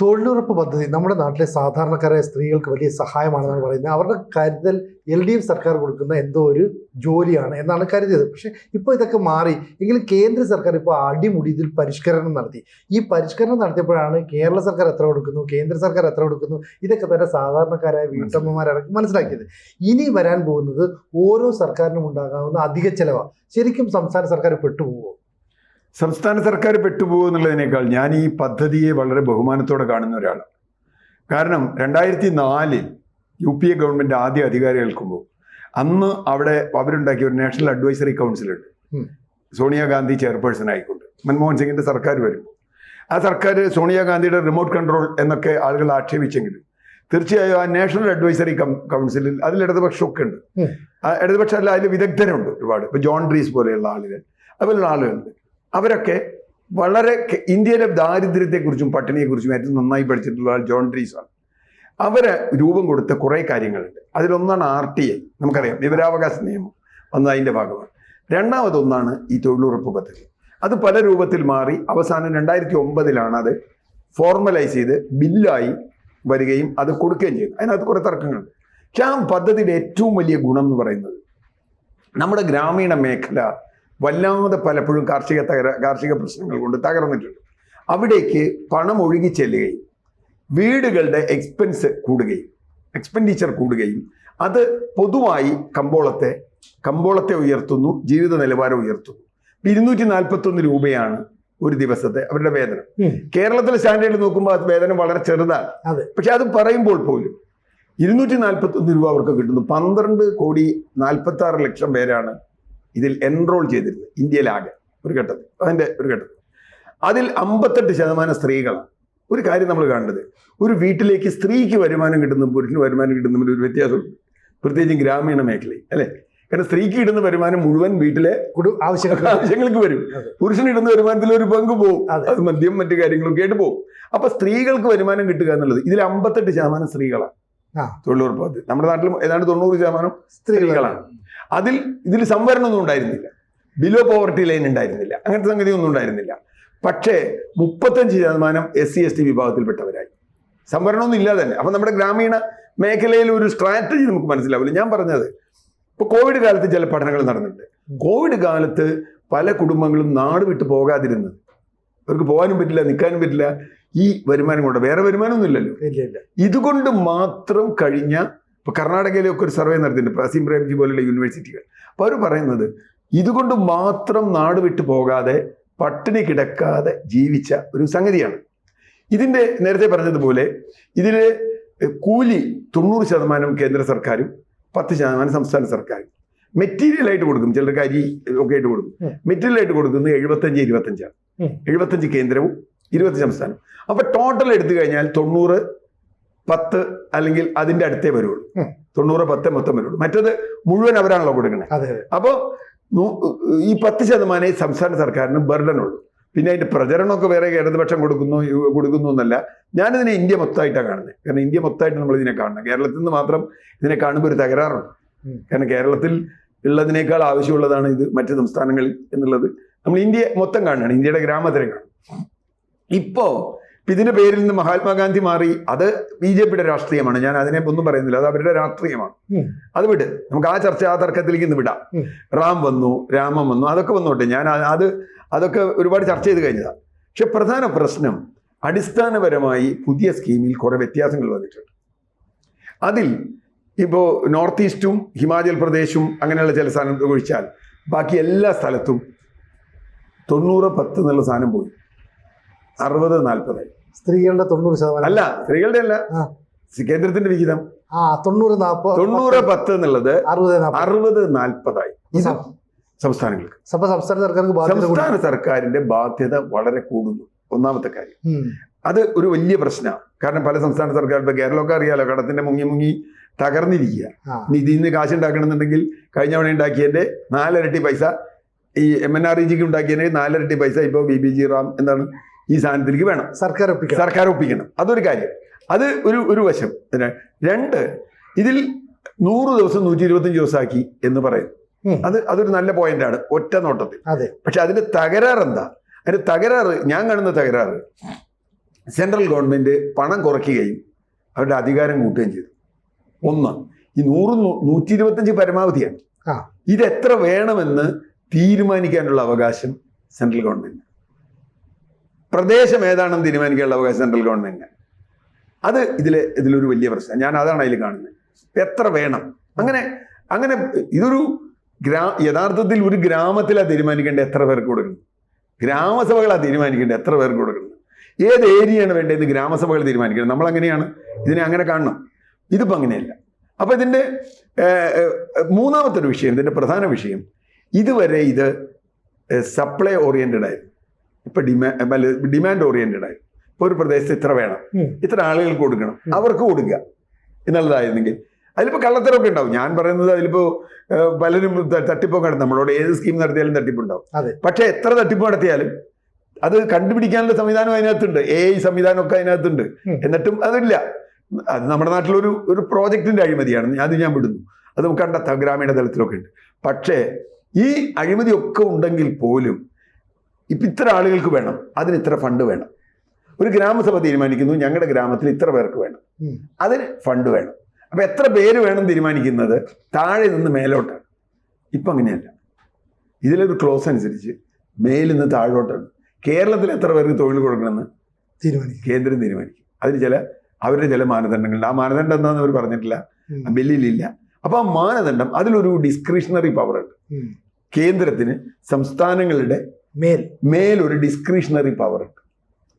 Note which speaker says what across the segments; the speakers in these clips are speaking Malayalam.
Speaker 1: തൊഴിലുറപ്പ് പദ്ധതി നമ്മുടെ നാട്ടിലെ സാധാരണക്കാരായ സ്ത്രീകൾക്ക് വലിയ സഹായമാണെന്നാണ് പറയുന്നത്. അവരുടെ കരുതൽ എൽ ഡി എഫ് സർക്കാർ കൊടുക്കുന്ന എന്തോ ഒരു ജോലിയാണ് എന്നാണ് കരുതിയത്. പക്ഷേ ഇപ്പോൾ ഇതൊക്കെ മാറി. എങ്കിലും കേന്ദ്ര സർക്കാർ ഇപ്പോൾ അടിമുടി ഇതിൽ പരിഷ്കരണം നടത്തി. ഈ പരിഷ്കരണം നടത്തിയപ്പോഴാണ് കേരള സർക്കാർ എത്ര കൊടുക്കുന്നു കേന്ദ്ര സർക്കാർ എത്ര കൊടുക്കുന്നു ഇതൊക്കെ തന്നെ സാധാരണക്കാരായ വീട്ടമ്മമാരടക്കം മനസ്സിലാക്കിയത്. ഇനി വരാൻ പോകുന്നത് ഓരോ സർക്കാരിനും ഉണ്ടാകാവുന്ന അധിക ചെലവാണ് ശരിക്കും സംസ്ഥാന സർക്കാർ പെട്ടുപോകുമോ
Speaker 2: സംസ്ഥാന സർക്കാർ പെട്ടുപോകും എന്നുള്ളതിനേക്കാൾ ഞാൻ ഈ പദ്ധതിയെ വളരെ ബഹുമാനത്തോടെ കാണുന്ന ഒരാളാണ്. കാരണം രണ്ടായിരത്തി നാലിൽ യു പി എ ഗവൺമെന്റ് ആദ്യ അധികാരികൾക്കുമ്പോൾ അന്ന് അവിടെ അവരുണ്ടാക്കിയ ഒരു നാഷണൽ അഡ്വൈസറി കൗൺസിലുണ്ട്. സോണിയാഗാന്ധി ചെയർപേഴ്സൺ ആയിക്കൊണ്ട്. മൻമോഹൻ സിംഗിന്റെ സർക്കാർ വരുമ്പോൾ. ആ സർക്കാർ സോണിയാഗാന്ധിയുടെ റിമോട്ട് കൺട്രോൾ എന്നൊക്കെ ആളുകൾ ആക്ഷേപിച്ചെങ്കിലും തീർച്ചയായും ആ നാഷണൽ അഡ്വൈസറി കൗൺസിലിൽ അതിൽ ഇടതുപക്ഷമൊക്കെ ഉണ്ട്. ഇടതുപക്ഷം അല്ല അതിൽ വിദഗ്ധരുണ്ട് ഒരുപാട്. ഇപ്പൊ ജോൺ ഡ്രീസ് പോലെയുള്ള ആളുകൾ അതുപോലുള്ള ആളുകളുണ്ട്. അവരൊക്കെ വളരെ ഇന്ത്യയിലെ ദാരിദ്ര്യത്തെക്കുറിച്ചും പട്ടിണിയെക്കുറിച്ചും ഏറ്റവും നന്നായി പഠിച്ചിട്ടുള്ള ജോൺ ഡ്രീസ് ആണ് അവർ രൂപം കൊടുത്ത കുറേ കാര്യങ്ങളുണ്ട്. അതിലൊന്നാണ് ആർ ടി ഐ. നമുക്കറിയാം വിവരാവകാശ നിയമം വന്നത് അതിന്റെ ഭാഗമാണ്. രണ്ടാമതൊന്നാണ് ഈ തൊഴിലുറപ്പ് പദ്ധതി. അത് പല രൂപത്തിൽ മാറി അവസാനം രണ്ടായിരത്തി ഒമ്പതിലാണ് അത് ഫോർമലൈസ് ചെയ്ത് ബില്ലായി വരികയും അത് കൊടുക്കുകയും ചെയ്തു. അതിനകത്ത് കുറേ തർക്കങ്ങളുണ്ട്. പക്ഷെ ആ പദ്ധതിയുടെ ഏറ്റവും വലിയ ഗുണം എന്ന് പറയുന്നത് നമ്മുടെ ഗ്രാമീണ മേഖല വല്ലാതെ പലപ്പോഴും കാർഷിക തകര കാർഷിക പ്രശ്നങ്ങൾ കൊണ്ട് തകർന്നിട്ടുണ്ട്. അവിടേക്ക് പണം ഒഴുകി ചെല്ലുകയും വീടുകളുടെ എക്സ്പെൻസ് കൂടുകയും എക്സ്പെൻഡിച്ചർ കൂടുകയും അത് പൊതുവായി കമ്പോളത്തെ കമ്പോളത്തെ ഉയർത്തുന്നു ജീവിത നിലവാരം ഉയർത്തുന്നു. ഇരുന്നൂറ്റി നാൽപ്പത്തൊന്ന് രൂപയാണ് ഒരു ദിവസത്തെ അവരുടെ വേതനം. കേരളത്തിലെ സ്റ്റാൻഡേർഡ് നോക്കുമ്പോൾ അത് വേതനം വളരെ ചെറുതാണ്. പക്ഷെ അത് പറയുമ്പോൾ പോലും ഇരുന്നൂറ്റി നാൽപ്പത്തൊന്ന് രൂപ അവർക്ക് കിട്ടുന്നു. പന്ത്രണ്ട് കോടി നാൽപ്പത്തി ആറ് ലക്ഷം പേരാണ് ഇതിൽ എൻറോൾ ചെയ്തിരുന്നത് ഇന്ത്യയിലാകെ. ഒരു ഘട്ടത്തിൽ അതിന്റെ ഒരു ഘട്ടത്തിൽ അതിൽ അമ്പത്തെട്ട് ശതമാനം സ്ത്രീകളാണ്. ഒരു കാര്യം നമ്മൾ കാണേണ്ടത് ഒരു വീട്ടിലേക്ക് സ്ത്രീക്ക് വരുമാനം കിട്ടുന്ന പുരുഷന് വരുമാനം കിട്ടുന്നതിൽ ഒരു വ്യത്യാസമുണ്ട്. പ്രത്യേകിച്ചും ഗ്രാമീണ മേഖലയിൽ അല്ലേ? കാരണം സ്ത്രീക്ക് ഇടുന്ന വരുമാനം മുഴുവൻ വീട്ടിലെ
Speaker 1: കുടു ആവശ്യങ്ങൾക്ക്
Speaker 2: ആവശ്യങ്ങൾക്ക് വരും. പുരുഷന് ഇടുന്ന വരുമാനത്തിൽ ഒരു പങ്ക് പോകും
Speaker 1: അത്.
Speaker 2: മദ്യം മറ്റു കാര്യങ്ങളൊക്കെ ആയിട്ട് പോകും അപ്പൊ സ്ത്രീകൾക്ക് വരുമാനം കിട്ടുക എന്നുള്ളത് ഇതിൽ അമ്പത്തെട്ട് ശതമാനം സ്ത്രീകളാണ്. തൊഴിലുറപ്പ് പദ്ധതി നമ്മുടെ നാട്ടിൽ ഏതാണ്ട് തൊണ്ണൂറ് ശതമാനം സ്ത്രീകളാണ്. അതിൽ ഇതിൽ സംവരണമൊന്നും ഉണ്ടായിരുന്നില്ല. ബിലോ പോവർട്ടി ലൈൻ ഉണ്ടായിരുന്നില്ല. അങ്ങനത്തെ സംഗതി ഒന്നും ഉണ്ടായിരുന്നില്ല. പക്ഷേ മുപ്പത്തഞ്ച് ശതമാനം എസ് സി എസ് ടി വിഭാഗത്തിൽപ്പെട്ടവരായി. സംവരണമൊന്നും ഇല്ലാതെ തന്നെ. അപ്പം നമ്മുടെ ഗ്രാമീണ മേഖലയിൽ ഒരു സ്ട്രാറ്റജി നമുക്ക് മനസ്സിലാവില്ല. ഞാൻ പറഞ്ഞത് ഇപ്പോൾ കോവിഡ് കാലത്ത് ചില പഠനങ്ങൾ നടന്നിട്ടുണ്ട്. കോവിഡ് കാലത്ത് പല കുടുംബങ്ങളും നാട് വിട്ടു പോകാതിരുന്നത് അവർക്ക് പോകാനും പറ്റില്ല നിൽക്കാനും പറ്റില്ല ഈ വരുമാനം കൊണ്ട് വേറെ വരുമാനമൊന്നും ഇല്ലല്ലോ.
Speaker 1: ഇല്ല ഇല്ല.
Speaker 2: ഇതുകൊണ്ട് മാത്രം കഴിഞ്ഞ ഇപ്പൊ കർണാടകയിലൊക്കെ ഒരു സർവേ നടത്തിയിട്ടുണ്ട് പ്രാസീം പ്രേംജി പോലുള്ള യൂണിവേഴ്സിറ്റികൾ. അപ്പൊ അവർ പറയുന്നത് ഇതുകൊണ്ട് മാത്രം നാട് വിട്ടു പോകാതെ പട്ടിണി കിടക്കാതെ ജീവിച്ച ഒരു സംഗതിയാണ്. ഇതിന്റെ നേരത്തെ പറഞ്ഞതുപോലെ ഇതിൽ കൂലി തൊണ്ണൂറ് ശതമാനം കേന്ദ്ര സർക്കാരും പത്ത് ശതമാനം സംസ്ഥാന സർക്കാരും. മെറ്റീരിയൽ ആയിട്ട് കൊടുക്കും ചിലർക്ക് അരി ഒക്കെ ആയിട്ട് കൊടുക്കും. മെറ്റീരിയൽ ആയിട്ട് കൊടുക്കുന്നത് എഴുപത്തഞ്ച് ഇരുപത്തഞ്ചാണ്. എഴുപത്തഞ്ച് കേന്ദ്രവും ഇരുപത്തി സംസ്ഥാനം അപ്പൊ ടോട്ടൽ എടുത്തു കഴിഞ്ഞാൽ തൊണ്ണൂറ് പത്ത് അല്ലെങ്കിൽ അതിന്റെ അടുത്തേ വരുള്ളൂ. തൊണ്ണൂറ് പത്ത് മൊത്തം വരുള്ളൂ. മറ്റത് മുഴുവൻ അവരാണല്ലോ കൊടുക്കണേ. അപ്പോൾ ഈ പത്ത് ശതമാനമേ സംസ്ഥാന സർക്കാരിന് ബർഡൻ ഉള്ളൂ. പിന്നെ അതിന്റെ പ്രചരണമൊക്കെ വേറെ ഇടതുപക്ഷം കൊടുക്കുന്നു കൊടുക്കുന്നു എന്നല്ല. ഞാനിതിനെ ഇന്ത്യ മൊത്തമായിട്ടാണ് കാണുന്നത്. കാരണം ഇന്ത്യ മൊത്തമായിട്ട് നമ്മൾ ഇതിനെ കാണുന്നത് കേരളത്തിൽ നിന്ന് മാത്രം ഇതിനെ കാണുമ്പോൾ ഒരു തകരാറുണ്ട്. കാരണം കേരളത്തിൽ ഉള്ളതിനേക്കാൾ ആവശ്യമുള്ളതാണ് ഇത് മറ്റ് സംസ്ഥാനങ്ങളിൽ എന്നുള്ളത്. നമ്മൾ ഇന്ത്യ മൊത്തം കാണുകയാണ് ഇന്ത്യയുടെ ഗ്രാമത്തിനെ കാണും ഇപ്പോ ഇതിന്റെ പേരിൽ നിന്ന് മഹാത്മാഗാന്ധി മാറി അത് ബി ജെ പിയുടെ രാഷ്ട്രീയമാണ്. ഞാൻ അതിനെ ഒന്നും പറയുന്നില്ല അത് അവരുടെ രാഷ്ട്രീയമാണ്. അത് വിട്. നമുക്ക് ആ ചർച്ച ആ തർക്കത്തിലേക്ക് ഇന്ന് വിടാം. റാം വന്നു രാമം വന്നു അതൊക്കെ വന്നോട്ടെ. ഞാൻ അത് അതൊക്കെ ഒരുപാട് ചർച്ച ചെയ്ത് കഴിഞ്ഞതാണ് പക്ഷെ പ്രധാന പ്രശ്നം അടിസ്ഥാനപരമായി പുതിയ സ്കീമിൽ കുറെ വ്യത്യാസങ്ങൾ വന്നിട്ടുണ്ട്. അതിൽ ഇപ്പോൾ നോർത്ത് ഈസ്റ്റും ഹിമാചൽ പ്രദേശും അങ്ങനെയുള്ള ചില സ്ഥലം ഒഴിച്ചാൽ ബാക്കി എല്ലാ സ്ഥലത്തും തൊണ്ണൂറ് പത്ത് എന്നുള്ള സാധനം പോയി. അറുപത് നാൽപ്പതായി
Speaker 1: സ്ത്രീകളുടെ തൊണ്ണൂറ് ശതമാനം.
Speaker 2: അല്ല സ്ത്രീകളുടെ അല്ല. കേന്ദ്രത്തിന്റെ വിഹിതം.
Speaker 1: ആ തൊണ്ണൂറ് നാൽപ്പത്.
Speaker 2: തൊണ്ണൂറ് പത്ത് എന്നുള്ളത്
Speaker 1: അറുപത് നാൽപ്പത്.
Speaker 2: അറുപത് നാൽപ്പതായി. സംസ്ഥാനങ്ങൾക്ക്.
Speaker 1: അപ്പൊ സംസ്ഥാന സർക്കാർക്ക്
Speaker 2: സംസ്ഥാന സർക്കാരിന്റെ ബാധ്യത വളരെ കൂടുന്നു. ഒന്നാമത്തെ കാര്യം. അത് ഒരു വലിയ പ്രശ്നമാണ്. കാരണം പല സംസ്ഥാന സർക്കാർ ഇപ്പൊ കേരളമൊക്കെ അറിയാലോ കടത്തിന്റെ മുങ്ങി മുങ്ങി തകർന്നിരിക്കുക.
Speaker 1: നിധിന്ന്
Speaker 2: ഇനി ഇതിൽ നിന്ന് കാശ് ഉണ്ടാക്കണമെന്നുണ്ടെങ്കിൽ കഴിഞ്ഞ തവണ ഉണ്ടാക്കിയതിന്റെ നാലിരട്ടി പൈസ ഈ എം എൻ ആർ ഇ ജിക്ക് ഉണ്ടാക്കിയതിന് നാലരട്ടി പൈസ ഇപ്പോൾ ബി ബി ജി റാം എന്താണ് ഈ സാധനത്തിലേക്ക് വേണം.
Speaker 1: സർക്കാർ ഒപ്പിക്കണം.
Speaker 2: സർക്കാർ ഒപ്പിക്കണം. അതൊരു കാര്യം. അത് ഒരു ഒരു വശം. പിന്നെ രണ്ട് ഇതിൽ നൂറ് ദിവസം നൂറ്റി ഇരുപത്തഞ്ച് ദിവസമാക്കി എന്ന് പറയും. അത് അതൊരു നല്ല പോയിന്റാണ് ഒറ്റ നോട്ടത്തിൽ. പക്ഷെ അതിന്റെ തകരാറ് എന്താ അതിന്റെ തകരാറ് ഞാൻ കാണുന്ന തകരാറ്. സെൻട്രൽ ഗവൺമെന്റ് പണം കുറയ്ക്കുകയും അവരുടെ അധികാരം കൂട്ടുകയും ചെയ്തു. ഒന്ന് ഈ നൂറ് നൂറ്റി ഇരുപത്തഞ്ച് പരമാവധിയാണ്. ഇത് എത്ര വേണമെന്ന് തീരുമാനിക്കാനുള്ള അവകാശം സെൻട്രൽ ഗവൺമെന്റ് പ്രദേശം ഏതാണെന്ന് തീരുമാനിക്കാനുള്ള അവകാശം സെൻട്രൽ ഗവൺമെന്റിന് അത് ഇതിലെ ഇതിലൊരു വലിയ പ്രശ്നം. ഞാൻ അതാണ് അതിൽ കാണുന്നത്. എത്ര വേണം? അങ്ങനെ അങ്ങനെ ഇതൊരു ഗ്രാ യഥാർത്ഥത്തിൽ ഒരു ഗ്രാമത്തിലാണ് തീരുമാനിക്കേണ്ടത് എത്ര പേർക്ക് കൊടുക്കണം? ഗ്രാമസഭകളാണ് തീരുമാനിക്കേണ്ടത് എത്ര പേർക്ക് കൊടുക്കണം? ഏത് ഏരിയയാണ് വേണ്ടതെന്ന് ഗ്രാമസഭകൾ തീരുമാനിക്കണം. നമ്മൾ അങ്ങനെയാണ് ഇതിനെ അങ്ങനെ കാണണം. ഇതിപ്പോൾ അങ്ങനെയല്ല. അപ്പോൾ ഇതിന്റെ മൂന്നാമത്തെ ഒരു വിഷയം ഇതിന്റെ പ്രധാന വിഷയം ഇതുവരെ ഇത് സപ്ലൈ ഓറിയന്റഡ് ആയിരുന്നു ഇപ്പൊ ഡിമാൻഡ് ഡിമാൻഡ് ഓറിയന്റഡ് ആയി. ഇപ്പൊ ഒരു പ്രദേശത്ത് ഇത്ര വേണം. ഇത്ര ആളുകൾക്ക് കൊടുക്കണം. അവർക്ക് കൊടുക്കുക. എന്നുള്ളതായിരുന്നെങ്കിൽ അതിലിപ്പോ കള്ളത്തരമൊക്കെ ഉണ്ടാവും. ഞാൻ പറയുന്നത് അതിലിപ്പോ പലരും തട്ടിപ്പൊക്കെ നടത്തും. നമ്മളോട് ഏത് സ്കീം നടത്തിയാലും തട്ടിപ്പുണ്ടാവും.
Speaker 1: ഉണ്ടാവും
Speaker 2: പക്ഷെ എത്ര തട്ടിപ്പ് നടത്തിയാലും അത് കണ്ടുപിടിക്കാനുള്ള സംവിധാനം അതിനകത്തുണ്ട്. എ ഐ സംവിധാനമൊക്കെ അതിനകത്തുണ്ട്. എന്നിട്ടും അതില്ല. അത് നമ്മുടെ നാട്ടിലൊരു ഒരു പ്രോജക്റ്റിന്റെ അഴിമതിയാണ്. അത് ഞാൻ വിടുന്നു. അത് കണ്ടെത്താം. ഗ്രാമീണ തലത്തിലൊക്കെ ഉണ്ട്. പക്ഷേ ഈ അഴിമതിയൊക്കെ ഉണ്ടെങ്കിൽ പോലും ഇപ്പം ഇത്ര ആളുകൾക്ക് വേണം അതിന് ഇത്ര ഫണ്ട് വേണം. ഒരു ഗ്രാമസഭ തീരുമാനിക്കുന്നു ഞങ്ങളുടെ ഗ്രാമത്തിൽ ഇത്ര പേർക്ക് വേണം. അതിന് ഫണ്ട് വേണം. അപ്പം എത്ര പേര് വേണം തീരുമാനിക്കുന്നത്? താഴെ നിന്ന് മേലോട്ടാണ്. ഇപ്പം അങ്ങനെയല്ല. ഇതിലൊരു ക്ലോസ് അനുസരിച്ച് മേലിൽ നിന്ന് താഴോട്ടാണ്. കേരളത്തിൽ എത്ര പേർക്ക് തൊഴിൽ കൊടുക്കണമെന്ന്
Speaker 1: തീരുമാനിക്കും.
Speaker 2: കേന്ദ്രം തീരുമാനിക്കും. അതിന് ചില അവരുടെ ചില മാനദണ്ഡങ്ങളുണ്ട്. ആ മാനദണ്ഡം എന്താണെന്ന് അവർ പറഞ്ഞിട്ടില്ല. ബില്ലിലില്ല. അപ്പൊ ആ മാനദണ്ഡം അതിലൊരു ഡിസ്ക്രിഷണറി പവർ ഉണ്ട്. കേന്ദ്രത്തിന് സംസ്ഥാനങ്ങളുടെ
Speaker 1: മേൽ.
Speaker 2: മേലൊരു ഡിസ്ക്രിഷണറി പവർ ഉണ്ട്.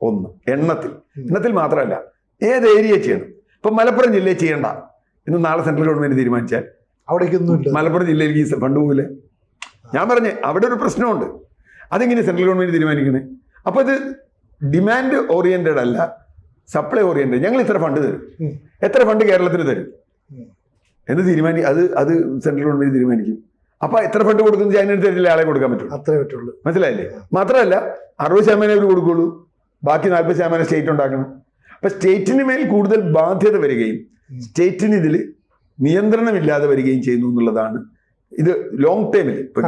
Speaker 2: ഒന്ന് എണ്ണത്തിൽ. എണ്ണത്തിൽ മാത്രമല്ല ഏത് ഏരിയ ചെയ്യണം? ഇപ്പൊ മലപ്പുറം ജില്ലയിൽ ചെയ്യണ്ട. എന്ന് നാളെ സെൻട്രൽ ഗവൺമെന്റ് തീരുമാനിച്ചാൽ.
Speaker 1: അവിടേക്കൊന്നും
Speaker 2: മലപ്പുറം ജില്ലയിലേക്ക് ഈ ഫണ്ട് പോകില്ലേ ഞാൻ പറഞ്ഞു അവിടെ ഒരു പ്രശ്നമുണ്ട്. അതെങ്ങനെ സെൻട്രൽ ഗവൺമെന്റ് തീരുമാനിക്കണേ? അപ്പൊ ഇത് ഡിമാൻഡ് ഓറിയന്റഡ് അല്ല സപ്ലൈ ഓറിയന്റഡ് ഞങ്ങൾ ഇത്ര ഫണ്ട് തരും. എത്ര ഫണ്ട് കേരളത്തിന് തരും? എന്ന് തീരുമാനി അത് അത് സെൻട്രൽ ഗവൺമെന്റ് തീരുമാനിക്കും. അപ്പൊ എത്ര ഫണ്ട് കൊടുക്കുന്നത് അതിനനുസരിച്ചല്ലേ ആളെ കൊടുക്കാൻ പറ്റുള്ളൂ?
Speaker 1: അത്രേ പറ്റുള്ളൂ.
Speaker 2: മനസ്സിലായില്ലേ? മാത്രമല്ല അറുപത് ശതമാനം അവർ കൊടുക്കുള്ളൂ. ബാക്കി നാൽപ്പത് ശതമാനം സ്റ്റേറ്റ് ഉണ്ടാക്കണം. അപ്പൊ സ്റ്റേറ്റിന് മേൽ കൂടുതൽ ബാധ്യത വരികയും സ്റ്റേറ്റിന് ഇതിൽ നിയന്ത്രണമില്ലാതെ വരികയും ചെയ്യുന്നു എന്നുള്ളതാണ്. ഇത് ലോങ് ടൈമിൽ ഇപ്പൊ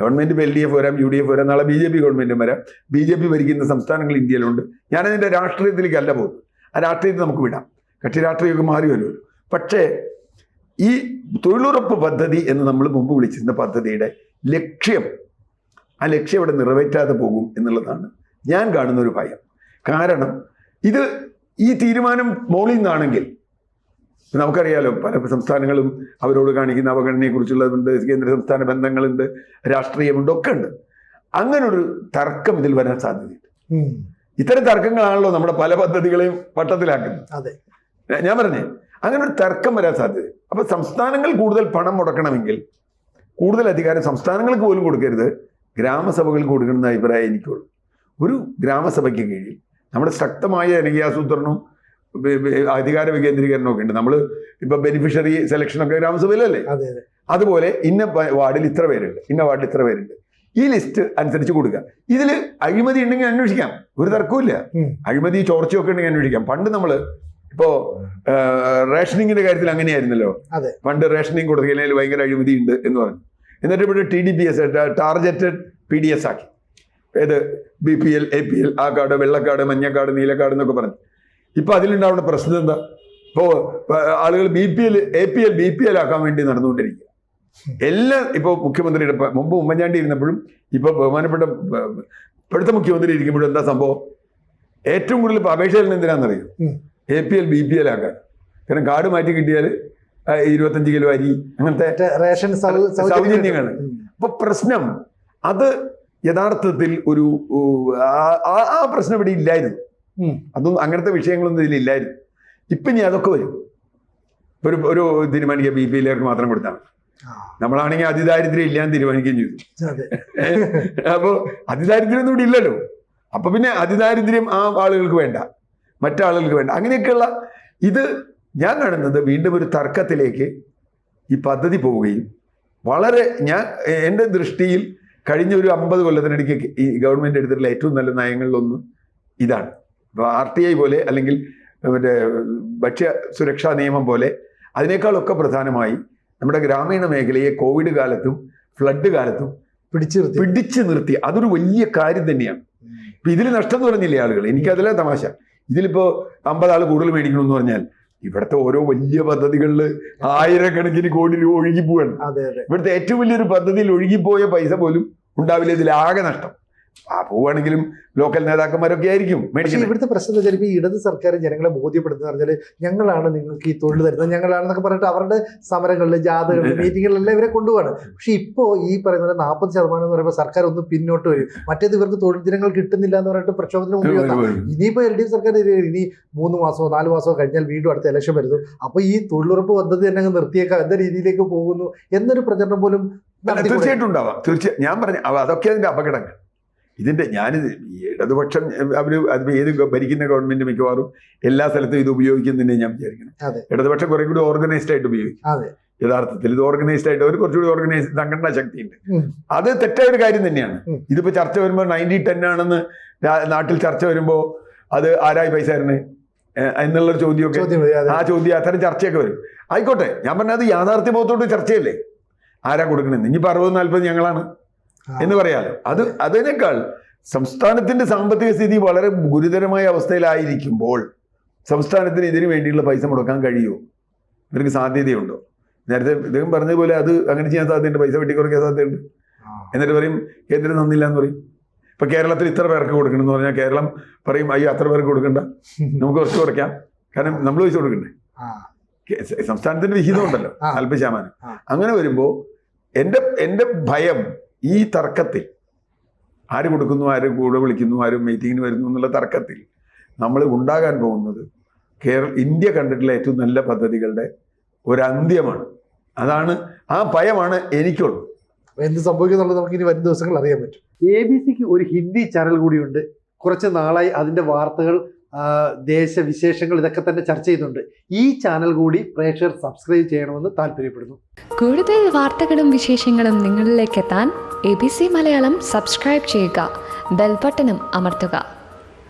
Speaker 2: ഗവൺമെന്റ് എൽ ഡി എഫ് വരാം യു ഡി എഫ് വരാം നാളെ ബി ജെ പി ഗവൺമെന്റ് വരാം. ബി ജെ പി ഭരിക്കുന്ന സംസ്ഥാനങ്ങൾ ഇന്ത്യയിലുണ്ട്. ഞാനതിന്റെ രാഷ്ട്രീയത്തിലേക്കല്ല പോകുന്നത്. ആ രാഷ്ട്രീയത്തിൽ നമുക്ക് വിടാം. കക്ഷി രാഷ്ട്രീയമൊക്കെ മാറി വരുമല്ലോ പക്ഷേ ഈ തൊഴിലുറപ്പ് പദ്ധതി എന്ന് നമ്മൾ മുമ്പ് വിളിച്ചിരുന്ന പദ്ധതിയുടെ ലക്ഷ്യം ആ ലക്ഷ്യം ഇവിടെ നിറവേറ്റാതെ പോകും എന്നുള്ളതാണ് ഞാൻ കാണുന്ന ഒരു ഭയം. കാരണം ഇത് ഈ തീരുമാനം മോളിൽ നിന്നാണെങ്കിൽ നമുക്കറിയാലോ പല സംസ്ഥാനങ്ങളും അവരോട് കാണിക്കുന്ന അവഗണനയെക്കുറിച്ചുള്ളതുണ്ട് കേന്ദ്ര സംസ്ഥാന ബന്ധങ്ങളുണ്ട് രാഷ്ട്രീയമുണ്ട് ഒക്കെ ഉണ്ട് അങ്ങനൊരു തർക്കം ഇതിൽ വരാൻ സാധ്യതയുണ്ട്. ഇത്തരം തർക്കങ്ങളാണല്ലോ നമ്മുടെ പല പദ്ധതികളെയും പട്ടത്തിലാക്കുന്നത്.
Speaker 1: അതെ.
Speaker 2: ഞാൻ പറഞ്ഞേ അങ്ങനെ ഒരു തർക്കം വരാൻ സാധ്യത അപ്പൊ സംസ്ഥാനങ്ങൾ കൂടുതൽ പണം മുടക്കണമെങ്കിൽ കൂടുതൽ അധികാരം സംസ്ഥാനങ്ങൾക്ക് പോലും കൊടുക്കരുത്. ഗ്രാമസഭകൾക്ക് കൊടുക്കണമെന്ന അഭിപ്രായം എനിക്കുള്ളൂ. ഒരു ഗ്രാമസഭയ്ക്ക് കീഴിൽ നമ്മുടെ ശക്തമായ ജനകീയാസൂത്രണവും വി- വി- അധികാര വികേന്ദ്രീകരണവും ഒക്കെ ഉണ്ട്. നമ്മൾ ഇപ്പൊ ബെനിഫിഷ്യറി സെലക്ഷൻ ഒക്കെ ഗ്രാമസഭയിലല്ലേ?
Speaker 1: അതെ അതെ.
Speaker 2: അതുപോലെ ഇന്ന വാർഡിൽ ഇത്ര പേരുണ്ട് ഇന്ന വാർഡിൽ ഇത്ര പേരുണ്ട്. ഈ ലിസ്റ്റ് അനുസരിച്ച് കൊടുക്കുക. ഇതിൽ അഴിമതി ഉണ്ടെങ്കിൽ അന്വേഷിക്കാം. ഒരു തർക്കവും
Speaker 1: ഇല്ല
Speaker 2: അഴിമതി ചോർച്ചയൊക്കെ ഉണ്ടെങ്കിൽ അന്വേഷിക്കാം. പണ്ട് നമ്മൾ ഇപ്പോ റേഷനിങ്ങിന്റെ കാര്യത്തിൽ അങ്ങനെയായിരുന്നല്ലോ. പണ്ട് റേഷനിങ് കൊടുക്കുന്നതിൽ ഭയങ്കര അഴിമതി ഉണ്ട് എന്ന് പറഞ്ഞു. എന്നിട്ട് ഇവിടെ T D P S targeted P D S ആക്കി. ഏത്? B P L A P L ആ കാർഡ് വെള്ളക്കാർഡ് മഞ്ഞക്കാർഡ് നീലക്കാർഡ് എന്നൊക്കെ പറഞ്ഞു. ഇപ്പൊ അതിലുണ്ടാവുന്ന പ്രശ്നം എന്താ? ഇപ്പോ ആളുകൾ B P L A P L B P L ആക്കാൻ വേണ്ടി നടന്നുകൊണ്ടിരിക്കുക. എല്ലാം ഇപ്പോൾ മുഖ്യമന്ത്രിയുടെ മുമ്പ് ഉമ്മൻചാണ്ടി ഇരുന്നപ്പോഴും ഇപ്പൊ ബഹുമാനപ്പെട്ട ഇപ്പോഴത്തെ മുഖ്യമന്ത്രി ഇരിക്കുമ്പോഴും എന്താ സംഭവം? ഏറ്റവും കൂടുതൽ ഇപ്പൊ അപേക്ഷ എന്തിനാണെന്നറിയോ. A P L B P L ആക്കാൻ. കാരണം കാർഡ് മാറ്റി കിട്ടിയാൽ ഇരുപത്തഞ്ച് കിലോ അരി അങ്ങനത്തെ
Speaker 1: റേഷൻ
Speaker 2: സൗജന്യമാണ്. അപ്പൊ പ്രശ്നം അത് യഥാർത്ഥത്തിൽ ഒരു ആ- പ്രശ്നം ഇവിടെ ഇല്ലായിരുന്നു.
Speaker 1: അതും
Speaker 2: അതൊന്നും അങ്ങനത്തെ വിഷയങ്ങളൊന്നും ഇതിലില്ലായിരുന്നു ഇപ്പൊ ഇനി അതൊക്കെ വരും. ഒരു ഒരു തീരുമാനിക്കുക ബി പി എല്ലാവർക്ക് മാത്രം കൊടുത്താൽ നമ്മളാണെങ്കിൽ അതിദാരിദ്ര്യം ഇല്ലാന്ന് തീരുമാനിക്കുകയും ചെയ്തു.
Speaker 1: അപ്പോ
Speaker 2: അപ്പോൾ അതിദാരിദ്ര്യം ഒന്നും ഇവിടെ ഇല്ലല്ലോ. അപ്പൊ പിന്നെ അതിദാരിദ്ര്യം ആ ആളുകൾക്ക് വേണ്ട. മറ്റാളുകൾക്ക് വേണ്ട. അങ്ങനെയൊക്കെയുള്ള ഇത് ഞാൻ കാണുന്നത് വീണ്ടും ഒരു തർക്കത്തിലേക്ക് ഈ പദ്ധതി പോവുകയും വളരെ ഞാൻ എന്റെ ദൃഷ്ടിയിൽ കഴിഞ്ഞ ഒരു അമ്പത് കൊല്ലത്തിനിടയ്ക്ക് ഈ ഗവൺമെന്റ് എടുത്തിട്ടുള്ള ഏറ്റവും നല്ല നയങ്ങളിലൊന്ന് ഇതാണ്. ഇപ്പോൾ ആർ ടി ഐ പോലെ അല്ലെങ്കിൽ മറ്റേ ഭക്ഷ്യ സുരക്ഷാ നിയമം പോലെ അതിനേക്കാളൊക്കെ പ്രധാനമായി നമ്മുടെ ഗ്രാമീണ മേഖലയെ കോവിഡ് കാലത്തും ഫ്ലഡ് കാലത്തും
Speaker 1: പിടിച്ചു
Speaker 2: പിടിച്ചു നിർത്തി. അതൊരു വലിയ കാര്യം തന്നെയാണ്. ഇപ്പം ഇതിൽ നഷ്ടം എന്ന് പറഞ്ഞില്ലേ ആളുകൾ? എനിക്കതിലെ തമാശ. ഇതിലിപ്പോ അമ്പത് ആൾ കൂടുതൽ മേടിക്കണമെന്ന് പറഞ്ഞാൽ ഇവിടുത്തെ ഓരോ വലിയ പദ്ധതികളിൽ ആയിരക്കണക്കിന് കോടി രൂപ ഒഴുകി പോവാണ്
Speaker 1: അതെ അതെ.
Speaker 2: ഇവിടുത്തെ ഏറ്റവും വലിയൊരു പദ്ധതിയിൽ ഒഴുകിപ്പോയ പൈസ പോലും ഉണ്ടാവില്ല. ഇതിൽ ആകെ നഷ്ടം. ആ പോവുകയാണെങ്കിലും ലോക്കൽ നേതാക്കന്മാരൊക്കെ ആയിരിക്കും
Speaker 1: പക്ഷേ ഇവിടുത്തെ പ്രശ്നം എന്ന് വെച്ചാൽ ഈ ഇടത് സർക്കാർ ജനങ്ങളെ ബോധ്യപ്പെടുത്തുന്ന പറഞ്ഞാൽ ഞങ്ങളാണ് നിങ്ങൾക്ക് ഈ തൊഴിൽ തരുന്നത്. ഞങ്ങളാണെന്നൊക്കെ പറഞ്ഞിട്ട് അവരുടെ സമരങ്ങളിൽ ജാഥകളിൽ മീറ്റിങ്ങുകളിലെല്ലാം ഇവരെ കൊണ്ടുപോകാണ് പക്ഷെ ഇപ്പോൾ ഈ പറയുന്ന നാൽപ്പത് ശതമാനം എന്ന് പറയുമ്പോൾ സർക്കാർ ഒന്ന് പിന്നോട്ട് വരും. മറ്റേത് ഇവർക്ക് തൊഴിൽ ദിനങ്ങൾ കിട്ടുന്നില്ല എന്ന് പറഞ്ഞിട്ട് പ്രക്ഷോഭത്തിന് മുമ്പിൽ വന്ന ഇനിയിപ്പോ എൽ ഡി എഫ് സർക്കാർ ഇനി മൂന്ന് മാസമോ നാല് മാസമോ കഴിഞ്ഞാൽ വീണ്ടും അടുത്ത ഇലക്ഷൻ വരുന്നു. അപ്പോൾ ഈ തൊഴിലുറപ്പ് പദ്ധതി തന്നെ അങ്ങ് നിർത്തിയേക്കാം. എന്ന രീതിയിലേക്ക് പോകുന്നു എന്നൊരു പ്രചരണം പോലും?
Speaker 2: തീർച്ചയായിട്ടും ഉണ്ടാവാം. തീർച്ചയായും ഞാൻ പറഞ്ഞു അതൊക്കെ അതിന്റെ അപകടങ്ങൾ. ഇതിന്റെ ഞാൻ ഇടതുപക്ഷം അവർ അത് ഏത് ഭരിക്കുന്ന ഗവൺമെന്റ് മിക്കവാറും എല്ലാ സ്ഥലത്തും ഇത് ഉപയോഗിക്കുന്നതിനെ ഞാൻ വിചാരിക്കണം ഇടതുപക്ഷം കുറെ കൂടി ഓർഗനൈസ്ഡ് ആയിട്ട് ഉപയോഗിക്കും. യഥാർത്ഥത്തിൽ ഇത് ഓർഗനൈസ്ഡ് ആയിട്ട് അവർ കുറച്ചുകൂടി ഓർഗനൈസ് സംഘടനാ ശക്തിയുണ്ട്.
Speaker 1: ഉണ്ട്
Speaker 2: അത് തെറ്റായ ഒരു കാര്യം തന്നെയാണ്. ഇതിപ്പോ ചർച്ച വരുമ്പോൾ നയന്റി ടെൻ ആണെന്ന് നാട്ടിൽ ചർച്ച വരുമ്പോൾ അത് ആരായി പൈസ തരണേ? എന്നുള്ളൊരു ചോദ്യമൊക്കെ ആ ചോദ്യം അത്തരം ചർച്ചയൊക്കെ വരും. ആയിക്കോട്ടെ ഞാൻ പറഞ്ഞത് യാഥാർത്ഥ്യബോധത്തോട് ചർച്ചയല്ലേ? ആരാ കൊടുക്കണേ? ഇനിയിപ്പോ അറുപത് നാൽപ്പത് ഞങ്ങളാണ്. എന്ന് പറയാലോ അത് അതിനേക്കാൾ സംസ്ഥാനത്തിന്റെ സാമ്പത്തിക സ്ഥിതി വളരെ ഗുരുതരമായ അവസ്ഥയിലായിരിക്കുമ്പോൾ സംസ്ഥാനത്തിന് ഇതിനു വേണ്ടിയുള്ള പൈസ മുടക്കാൻ കഴിയുമോ? ഇവർക്ക് സാധ്യതയുണ്ടോ? നേരത്തെ ഇദ്ദേഹം പറഞ്ഞതുപോലെ അത് അങ്ങനെ ചെയ്യാൻ സാധ്യതയുണ്ട്. പൈസ വെട്ടിക്കുറയ്ക്കാൻ സാധ്യതയുണ്ട്. എന്നിട്ട് പറയും കേന്ദ്രം തന്നില്ല എന്ന് പറയും. ഇപ്പൊ കേരളത്തിൽ ഇത്ര പേർക്ക് കൊടുക്കണമെന്ന് പറഞ്ഞാൽ കേരളം പറയും അയ്യോ അത്ര പേർക്ക് കൊടുക്കണ്ട. നമുക്ക് കുറച്ച് കുറയ്ക്കാം. കാരണം നമ്മൾ പൈസ കൊടുക്കണ്ടേ. സംസ്ഥാനത്തിന്റെ വിഹിതം ഉണ്ടല്ലോ
Speaker 1: ആ.
Speaker 2: അങ്ങനെ വരുമ്പോ എന്റെ എന്റെ ഭയം ഈ തർക്കത്തിൽ ആര് കൊടുക്കുന്നു ആര് കൂടെ വിളിക്കുന്നു ആര് മീറ്റിങ്ങിന് വരുന്നു എന്നുള്ള തർക്കത്തിൽ നമ്മൾ ഉണ്ടാകാൻ പോകുന്നത് കേരള ഇന്ത്യ കണ്ടിട്ടുള്ള ഏറ്റവും നല്ല പദ്ധതികളുടെ ഒരു അന്ത്യമാണ്. അതാണ് ആ ഭയമാണ് എനിക്കുള്ളത്.
Speaker 1: എന്ത് സംഭവിക്കുന്നുള്ളത് നമുക്ക് ഇനി വരും ദിവസങ്ങൾ അറിയാൻ പറ്റും. എ ബി സിക്ക് ഒരു ഹിന്ദി ചാനൽ കൂടിയുണ്ട്. കുറച്ച് നാളായി അതിന്റെ വാർത്തകൾ ദേശവിശേഷങ്ങൾ ഇതൊക്കെ തന്നെ ചർച്ച ചെയ്യുന്നുണ്ട്. ഈ ചാനൽ കൂടി പ്രേക്ഷകർ സബ്സ്ക്രൈബ് ചെയ്യണമെന്ന് താല്പര്യപ്പെടുന്നു.
Speaker 3: കൂടുതൽ വാർത്തകളും വിശേഷങ്ങളും നിങ്ങളിലേക്ക് എത്താൻ A B C Malayalam subscribe ചെയ്യുക. ബെൽബട്ടനും അമർത്തുക.